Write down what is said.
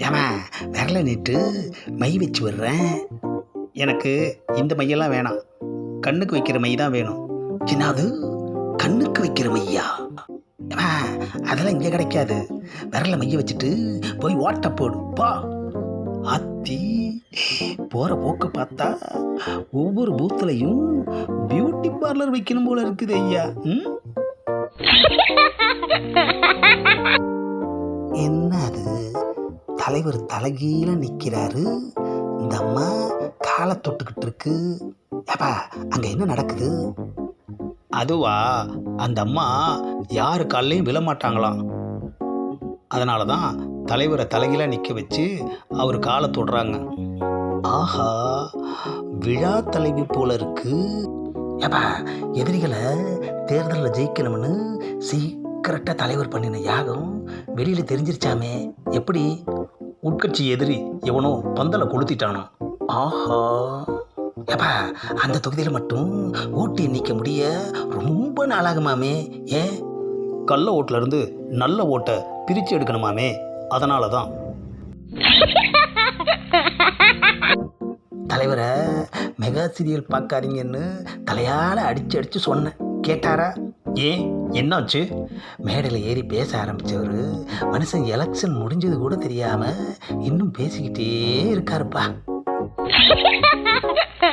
விரலை நீட்டு மை வச்சு விடுறேன். எனக்கு இந்த மையெல்லாம் வேணாம். கண்ணுக்கு வைக்கிற மை தான் வேணும். என்னது? கண்ணுக்கு வைக்கிற மையா? அம்மா, அதெல்லாம் இங்கே கிடைக்காது. விரல மைய வச்சுட்டு போய் ஓட்ட போடு. பா. அத்தி போகிற போக்கு பார்த்தா ஒவ்வொரு பூத்துலையும் பியூட்டி பார்லர் வைக்கணும் போல இருக்குது ஐயா. ம்? என்ன அது தலைவர் தலைகீழ நிற்கிறாரு இந்த அம்மா காலை தொட்டுக்கிட்டு இருக்கு. ஏப்பா அங்கே என்ன நடக்குது? அதுவா அந்த அம்மா யாரு காலையும் விழமாட்டாங்களாம் அதனால தான் தலைவரை தலைகீழாக நிற்க வச்சு அவர் காலை தொடுறாங்க. ஆஹா விழா தலைவி போல இருக்கு. ஏப்பா எதிரிகளை தேர்தலில் ஜெயிக்கணும்னு சீக்கிரட்டாக தலைவர் பண்ணின யாகம் வெளியில் தெரிஞ்சிருச்சாமே. எப்படி? உட்கட்சி எதிரி எவனோ பந்தலை கொளுத்திட்டானோ. ஆஹா. எப்பா அந்த தொகுதியில் மட்டும் ஓட்டு எண்ணிக்க முடிய ரொம்ப நாளாகுமாமே ஏன்? கள்ள ஓட்டுல இருந்து நல்ல ஓட்டை பிரித்து எடுக்கணுமாமே அதனால தான். தலைவரை மெகா சீரியல் பார்க்காதீங்கன்னு தலையால் அடிச்சு அடித்து சொன்னேன். கேட்டாரா? ஏன் என்னாச்சு? மேடையில் ஏறி பேச ஆரம்பித்தவர் மனுஷன் எலெக்ஷன் முடிஞ்சது கூட தெரியாமல் இன்னும் பேசிக்கிட்டே இருக்காருப்பா.